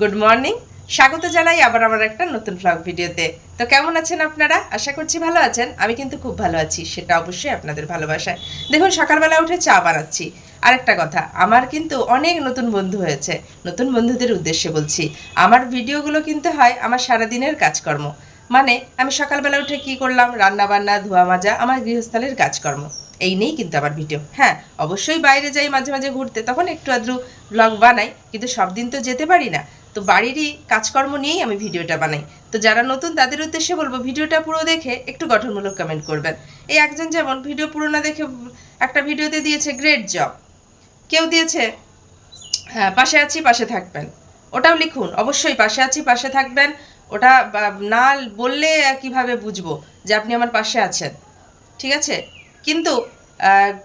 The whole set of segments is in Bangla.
গুড মর্নিং স্বাগত জানাই আবার আমার একটা নতুন ব্লগ ভিডিওতে। তো কেমন আছেন আপনারা? আশা করছি ভালো আছেন। আমি কিন্তু খুব ভালো আছি, সেটা অবশ্যই আপনাদের ভালোবাসায়। দেখুন, সকালবেলা উঠে চা বানাচ্ছি। আরেকটা কথা, আমার কিন্তু অনেক নতুন বন্ধু হয়েছে। নতুন বন্ধুদের উদ্দেশ্যে বলছি, আমার ভিডিওগুলো কিন্তু হয় আমার সারাদিনের কাজকর্ম। মানে আমি সকালবেলা উঠে কি করলাম? রান্না বান্না ধোয়া মাজা আমার গৃহস্থলের কাজকর্ম। এই নেই কিন্তু আমার ভিডিও। হ্যাঁ অবশ্যই বাইরে যাই, মাঝে মাঝে ঘুরতে, তখন একটু আদ্রু ব্লগ বানাই, কিন্তু সব দিন তো যেতে পারি না। তো বাড়িরই কাজকর্ম নিয়েই আমি ভিডিওটা বানাই। তো যারা নতুন, তাদের উদ্দেশ্যে বলব ভিডিওটা পুরো দেখে একটু গঠনমূলক কমেন্ট করবেন। এই একজন যেমন ভিডিও পুরো না দেখে একটা ভিডিওতে দিয়েছে গ্রেট জব কেউ দিয়েছে হ্যাঁ পাশে আছি, পাশে থাকবেন। ওটাও লিখুন। অবশ্যই পাশে আছি, পাশে থাকবেন। ওটা না বললে কীভাবে বুঝব যে আপনি আমার পাশে আছেন? ঠিক আছে? কিন্তু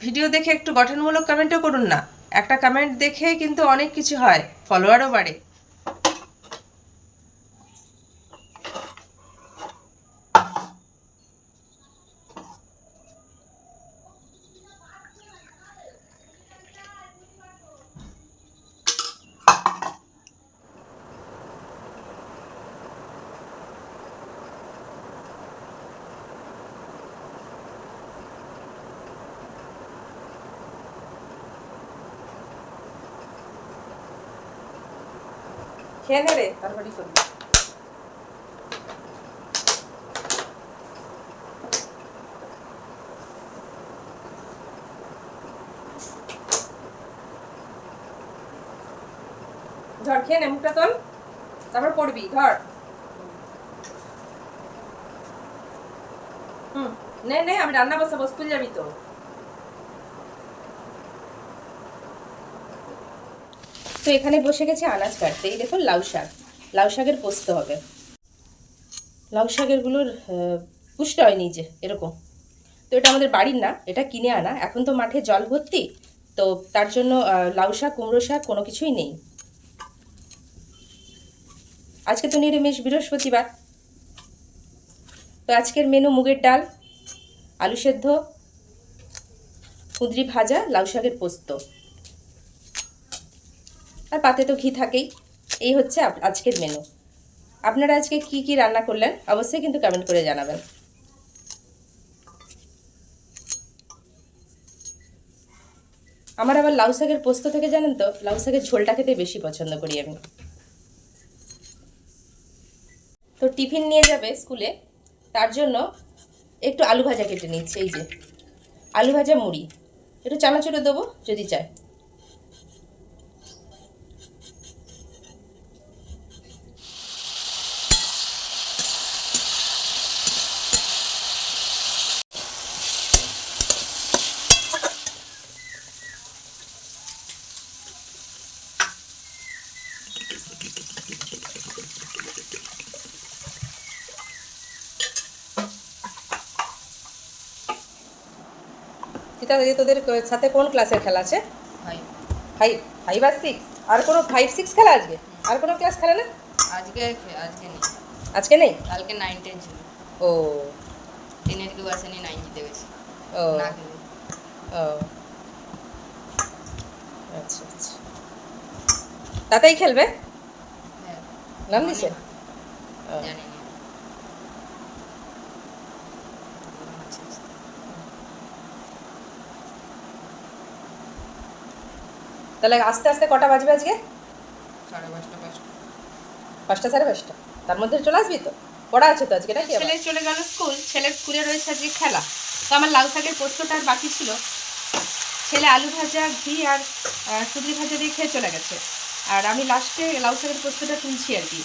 ভিডিও দেখে একটু গঠনমূলক কমেন্টও করুন না। একটা কমেন্ট দেখে কিন্তু অনেক কিছু হয় ফলোয়ারও বাড়ে। খেয়ে নে রে তারপরই করবি ধর, খেয়ে নে, মুখটা তোল। তারপর পড়বি, ধর। হুম, নে নে, আমি রান্না বসাবো, স্কুল যাবি তো। তো এখানে বসে গেছে আনাজ কাটতে। এই দেখুন, লাউ শাক। লাউ শাকের পোস্ত হবে। লাউ শাকেরগুলোর পুষ্ট হয়নি যে, এরকম। তো এটা আমাদের বাড়ির না, এটা কিনে আনা। এখন তো মাঠে জল ভর্তি, তো তার জন্য লাউ শাক, কুমড়ো শাক কোনো কিছুই নেই। আজকে তো নিরামিষ, বৃহস্পতিবার। তো আজকের মেনু মুগের ডাল, আলু সেদ্ধ, কুঁদরি ভাজা, লাউ শাকের পোস্ত। আর পাতে তো ঘি থাকেই। এই হচ্ছে আজকের মেনু আপনারা আজকে কি কি রান্না করলেন, অবশ্যই কিন্তু কমেন্ট করে জানাবেন। আমার আবার লাউ শাকের পোস্ত থেকে জানেন তো, লাউ শাকের ঝোলটা খেতে বেশি পছন্দ করি আমি। তো টিফিন নিয়ে যাবে স্কুলে, তার জন্য একটু আলু ভাজা কেটে নিচ্ছে, এই যে। আলু ভাজা মুড়ি। একটু চানাচুরে দেবো, যদি চায়। তিতা দিদি তোদের সাথে কোন ক্লাসের খেলা আছে? ফাইভ ফাইভ আর সিক্স আর কোনো ফাইভ সিক্স খেলা আজকে? আর কোনো ক্লাস খেলে না আজকে আজকে নেই। আজকে নেই? কালকে নাইন টেন ছিল। ও। টেনের কেউ আসেনি নাইন জিতে গেছে। ও। না ও। আচ্ছা আচ্ছা। তাতেই খেলবে? হ্যাঁ। নাম দিছে? জানি তাহলে আস্তে আস্তে কটা বাজবে আজকে? সাড়ে পাঁচটা পাঁচটা। পাঁচটা সাড়ে পাঁচটা। তার মধ্যে চলে আসবি তো? পড়া আছে তো আজকে নাকি ছেলে চলে গেল স্কুল ছেলের স্কুলে রয়েছে আজকে খেলা। তো আমার লাউ শাকের পোস্তটা আর বাকি ছিল। ছেলে আলু ভাজা ঘি আর কুদরি ভাজা দিয়ে খেয়ে চলে গেছে। আর আমি লাস্টে লাউ শাকের পোস্তটা তুলছি আর কি।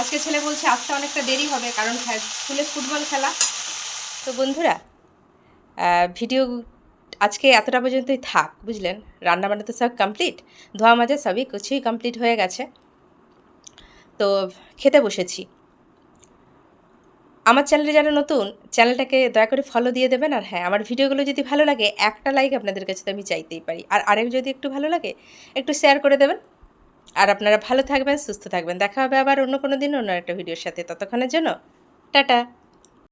আজকে ছেলে বলছে আসতে অনেকটা দেরি হবে কারণ স্কুলে ফুটবল খেলা। তো বন্ধুরা ভিডিও আজকে এতটা পর্যন্তই থাক, বুঝলেন? রান্না বান্না তো সব কমপ্লিট ধোয়া মাজা সবই কিছুই কমপ্লিট হয়ে গেছে। তো খেতে বসেছি। আমার চ্যানেলে যারা নতুন, চ্যানেলটাকে দয়া করে ফলো দিয়ে দেবেন আর হ্যাঁ আমার ভিডিওগুলো যদি ভালো লাগে, একটা লাইক আপনাদের কাছে তো আমি চাইতেই পারি। আর আরেক যদি একটু ভালো লাগে, একটু শেয়ার করে দেবেন। আর আপনারা ভালো থাকবেন, সুস্থ থাকবেন। দেখা হবে আবার অন্য কোনো দিন, অন্য একটা ভিডিওর সাথে। ততক্ষণের জন্য, টাটা।